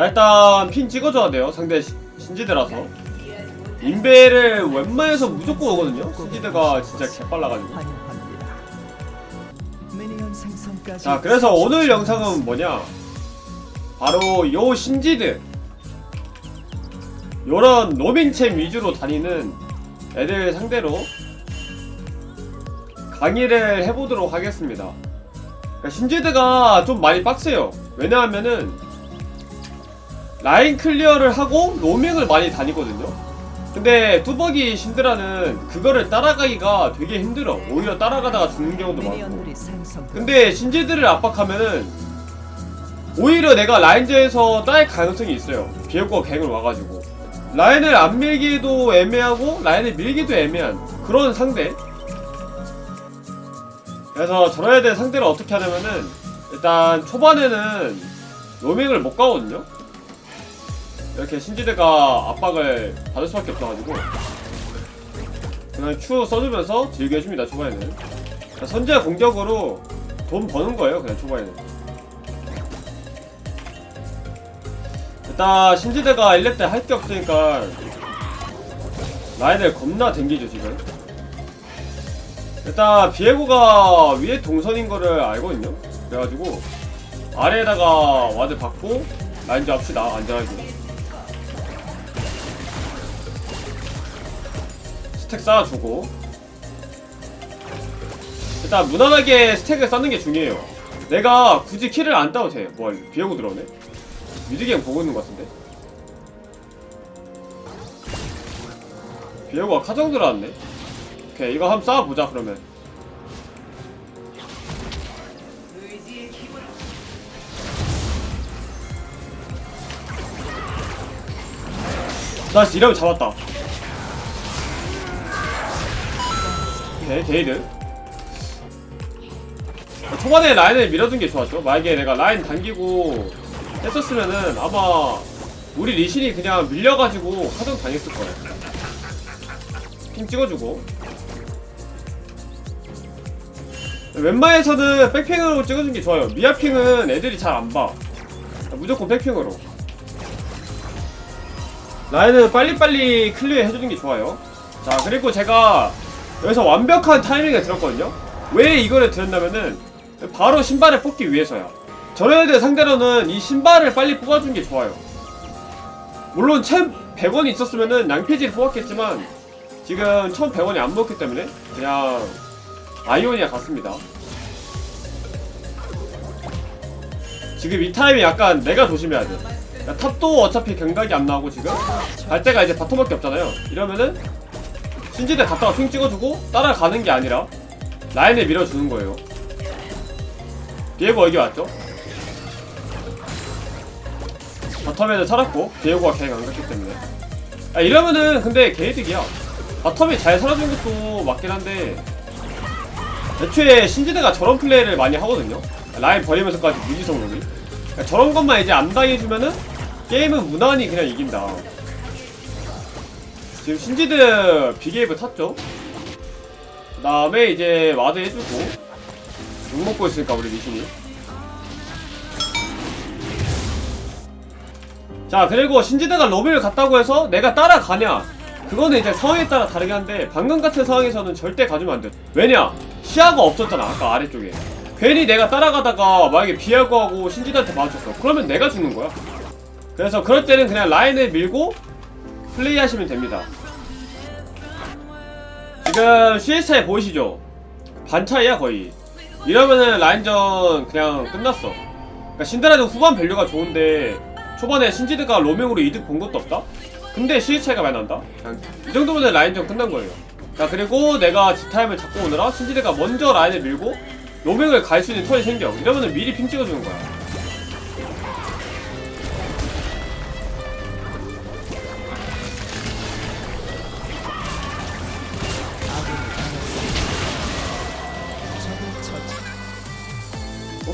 자 일단 핀 찍어줘야 돼요. 상대 시- 신지드라서. 인베를 웬만해서 무조건 오거든요. 신지드가 진짜 개빨라가지고. 자 그래서 오늘 영상은 뭐냐? 바로 요 신지드 요런 로밍챔 위주로 다니는 애들 상대로 강의를 해보도록 하겠습니다. 그러니까 신지드가 좀 많이 빡세요. 왜냐하면은 라인 클리어를 하고 로밍을 많이 다니거든요 근데 뚜벅이 신드라는 그거를 따라가기가 되게 힘들어 오히려 따라가다가 죽는 경우도 많고. 근데 신지들을 압박하면은 오히려 내가 라인제에서 딸 가능성이 있어요. 비에고 갱을 와가지고 라인을 안 밀기도 애매하고 라인을 밀기도 애매한 그런 상대. 그래서 저런 애들 상대를 어떻게 하냐면은 일단 초반에는 로밍을 못 가거든요. 이렇게 신지드가 압박을 받을 수밖에 없어가지고 그냥 Q 써주면서 즐겨 해줍니다 초반에는. 선제 공격으로 돈 버는 거예요 그냥 초반에는. 일단 신지대가 1렙 때 할 게 없으니까 라인을 겁나 댕기죠 지금. 일단 비에고가 위에 동선인 거를 알거든요. 그래가지고 아래에다가 와드 받고 라인 잡시다 안전하게 스택 쌓아주고 일단 무난하게 스택을 쌓는 게 중요해요. 내가 굳이 키를 안 따도 돼. 뭐 비에고 들어오네. 미드갱 보고 있는 것 같은데. 비에고가 카정 들어왔네. 오케이 이거 한번 쌓아보자 그러면. 나 이러면 잡았다. 오케이 게이드. 초반에 라인을 밀어준 게 좋았죠. 만약에 내가 라인 당기고 했었으면은 아마 우리 리신이 그냥 밀려가지고 화정 당했을 거예요. 핑 찍어주고. 웬만해서는 백핑으로 찍어준 게 좋아요. 미아핑은 애들이 잘 안 봐. 무조건 백핑으로. 라인은 빨리빨리 클리어 해주는 게 좋아요. 자, 그리고 제가 여기서 완벽한 타이밍에 들었거든요? 왜 이거를 들었냐면은 바로 신발을 뽑기 위해서야. 저런 애들 상대로는 이 신발을 빨리 뽑아준 게 좋아요. 물론 챔 100원이 있었으면은 양피지를 뽑았겠지만 지금 1100원이 안 먹기 때문에 그냥 아이오니아 갔습니다. 지금 이 타임이 약간 내가 조심해야 돼. 그러니까 탑도 어차피 경각이 안 나오고 지금 갈 때가 이제 바텀밖에 없잖아요. 이러면은 신지대 갔다가 핑 찍어주고 따라가는 게 아니라 라인에 밀어주는 거예요. 비에고 여기 왔죠? 바텀에는 살았고 비에고가 갱안 갔기 때문에. 아 이러면은 근데 개이득이야. 바텀이 잘 살아준 것도 맞긴 한데 애초에 신지대가 저런 플레이를 많이 하거든요. 라인 버리면서까지 무지성 롱이. 그러니까 저런 것만 이제 안 당해주면은 게임은 무난히 그냥 이긴다 지금 신지드 비게이브 탔죠? 그 다음에 이제 와드 해주고 욕 먹고 있으니까 우리 리신이. 자 그리고 신지대가 로비를 갔다고 해서 내가 따라가냐? 그거는 이제 상황에 따라 다르긴 한데 방금 같은 상황에서는 절대 가주면 안돼. 왜냐? 시야가 없었잖아 아까 아래쪽에. 괜히 내가 따라가다가 만약에 비하고 하고 신지대한테 마주쳤어. 그러면 내가 죽는 거야. 그래서 그럴 때는 그냥 라인을 밀고 플레이 하시면 됩니다 지금 CS 차이 보이시죠? 반 차이야 거의. 이러면은 라인전 그냥 끝났어. 그러니까 신드라는 후반 밸류가 좋은데 초반에 신지드가 로밍으로 이득 본 것도 없다? 근데 CS 차이가 많이 난다? 이 정도면 라인전 끝난 거예요. 자 그리고 내가 G타임을 잡고 오느라 신지드가 먼저 라인을 밀고 로밍을 갈 수 있는 턴이 생겨. 이러면은 미리 핑 찍어주는 거야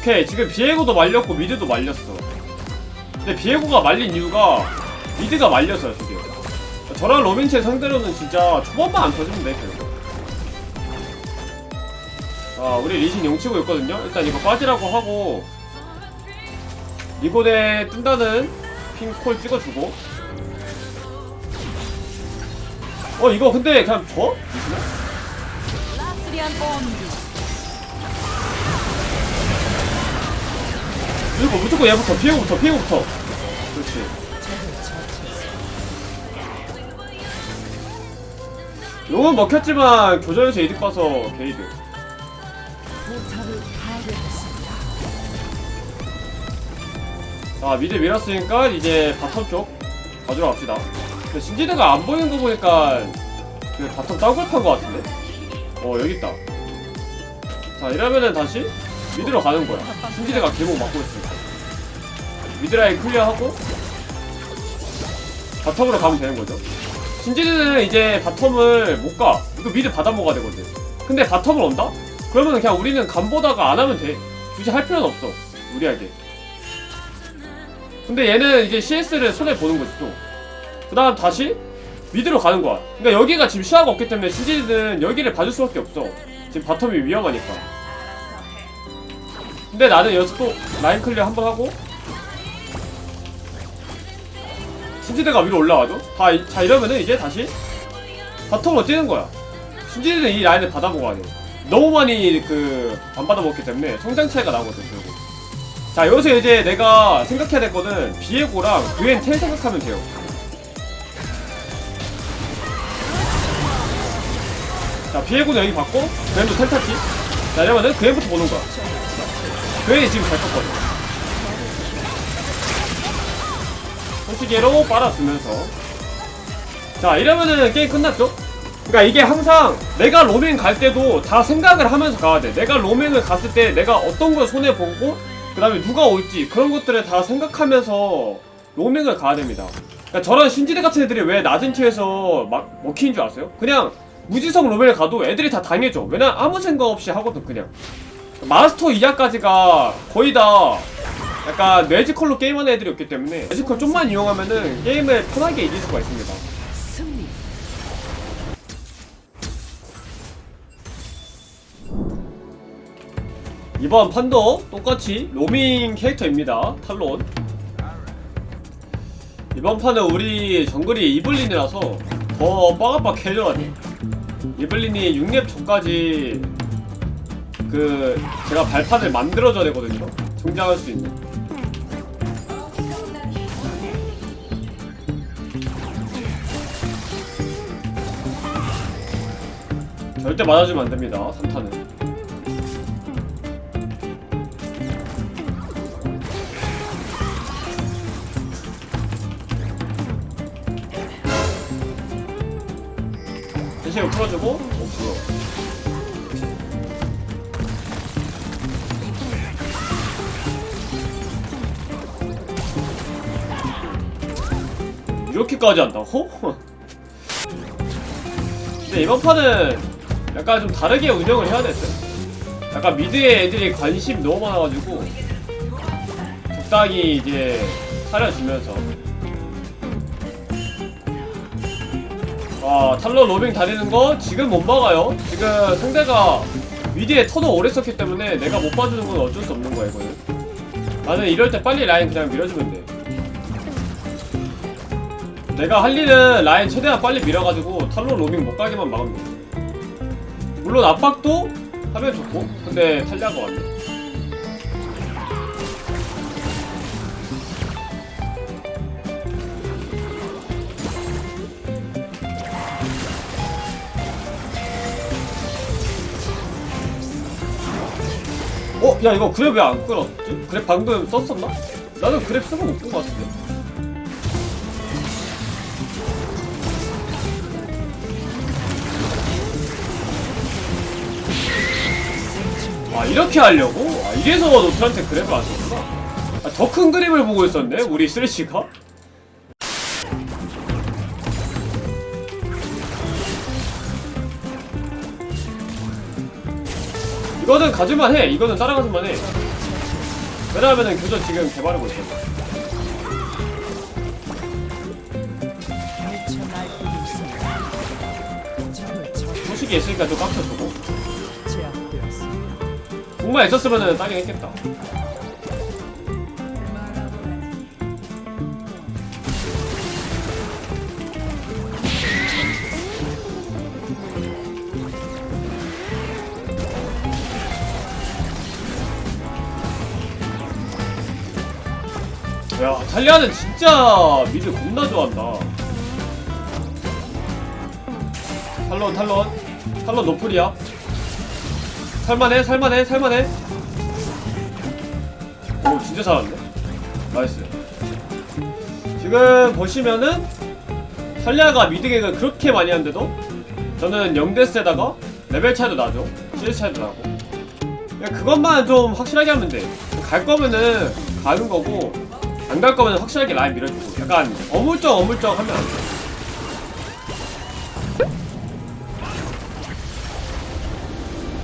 오케이. 지금 비에고도 말렸고 미드도 말렸어. 근데 비에고가 말린 이유가 미드가 말려서요 지금 저런 로빈체 상대로는 진짜 초반만 안 터지면 돼 결국. 아 우리 리신 용치고 있거든요? 일단 이거 빠지라고 하고 리고대 뜬다는 핑콜 찍어주고. 어 이거 근데 그냥 줘? 본 그리고 무조건 얘부터 피해고부터 피해고부터. 그렇지. 용은 먹혔지만 교전에서 이득 봐서 게이드. 자 미드 밀었으니까 이제 바텀 쪽 가지러 갑시다. 근데 신지드가 안 보이는 거 보니까 그 바텀 땅굴 판거 같은데? 어 여기 있다. 자 이러면은 다시 미드로 가는 거야 신지드가 계속 막고 있으니까 미드라인 클리어하고 바텀으로 가면 되는 거죠 신지드는 이제 바텀을 못 가 이거 미드 받아 먹어야 되거든 근데 바텀을 온다? 그러면 그냥 우리는 간보다가 안 하면 돼 굳이 할 필요는 없어 무리하게 근데 얘는 이제 CS를 손에 보는 거지 또. 그 다음 다시 미드로 가는 거야. 그러니까 여기가 지금 시야가 없기 때문에 신지는 여기를 봐줄 수밖에 없어. 지금 바텀이 위험하니까. 근데 나는 여기서 또 라인 클리어 한 번 하고 신지드가 위로 올라와도 다, 이- 자 이러면은 이제 다시 바텀으로 뛰는 거야. 신지드는 이 라인을 받아먹어야 돼. 너무 많이 그 안 받아먹기 때문에 성장 차이가 나거든 결국. 자 여기서 이제 내가 생각해야 될 거는 비에고랑 그엔 텔 생각하면 돼요 자 비에고는 여기 받고 그엔도 텔 탔지 자 이러면은 그엔부터 보는 거야 그엔이 지금 잘 컸거든 손시계로 빨아주면서 자 이러면은 게임 끝났죠? 그러니까 이게 항상 내가 로밍 갈 때도 다 생각을 하면서 가야 돼 내가 로밍을 갔을 때 내가 어떤 걸 손해 보고 그 다음에 누가 올지 그런 것들을 다 생각하면서 로밍을 가야 됩니다. 그러니까 저런 신지대 같은 애들이 왜 낮은 티에서 막 먹히는 줄 아세요? 그냥 무지성 로밍을 가도 애들이 다 당해줘. 왜냐 아무 생각 없이 하거든 그냥. 마스터 이하까지가 거의 다 약간 뇌지컬로 게임하는 애들이 없기 때문에 뇌지컬 좀만 이용하면은 게임을 편하게 이길 수가 있습니다. 이번 판도 똑같이 로밍 캐릭터입니다. 탈론. 이번 판은 우리 정글이 이블린이라서 더 빠가빠 캐려야 돼. 이블린이 6렙 전까지 그 제가 발판을 만들어줘야 되거든요. 성장할 수 있는. 절대 맞아주면 안 됩니다. 3타는. 대신 풀어주고 이렇게까지 한다고? 근데 이번 판은 약간 좀 다르게 운영을 해야 됐어요 약간 미드에 애들이 관심 너무 많아가지고 적당히 이제 차려주면서. 아 탈론 로빙 다니는 거 지금 못 막아요. 지금 상대가 미드에 턴을 오래 썼기 때문에 내가 못 봐주는 건 어쩔 수 없는 거야 이거는. 나는 이럴 때 빨리 라인 그냥 밀어주면 돼 내가 할 일은 라인 최대한 빨리 밀어가지고 탈론 로빙 못 가게만 막으면 돼 물론 압박도 하면 좋고 근데 탈리한 거 같네 어? 야 이거 그랩 왜안 끌었지? 그랩 방금 썼었나? 나는 그랩 쓰고 못본것 같은데 아 이렇게 하려고? 아 이래서 노트한테 그랩을 안 썼구나 아, 더 큰 그림을 보고 있었네 우리 쓰레쉬가? 이거는 가질만 해. 이거는 따라가질만 해. 왜냐하면은 교전 지금 개발하고 쳐 소식이 있으니까 좀 깜쳐주고. 제압되었습니다. 정말 애썼으면은 따긴 했겠다. 야, 탈리아는 진짜 미드 겁나 좋아한다. 탈론, 탈론. 탈론 너플이야. 살만해 살만해 살만해. 오 진짜 잘하네 나이스. 지금 보시면은 탈리아가 미드갱을 그렇게 많이 하는데도 저는 0데스에다가 레벨 차이도 나죠. CS 차이도 나고. 그것만 좀 확실하게 하면 돼갈 거면은 가는 거고 안 갈 거면 확실하게 라인 밀어주고. 약간 어물쩍 어물쩍 하면 안 돼.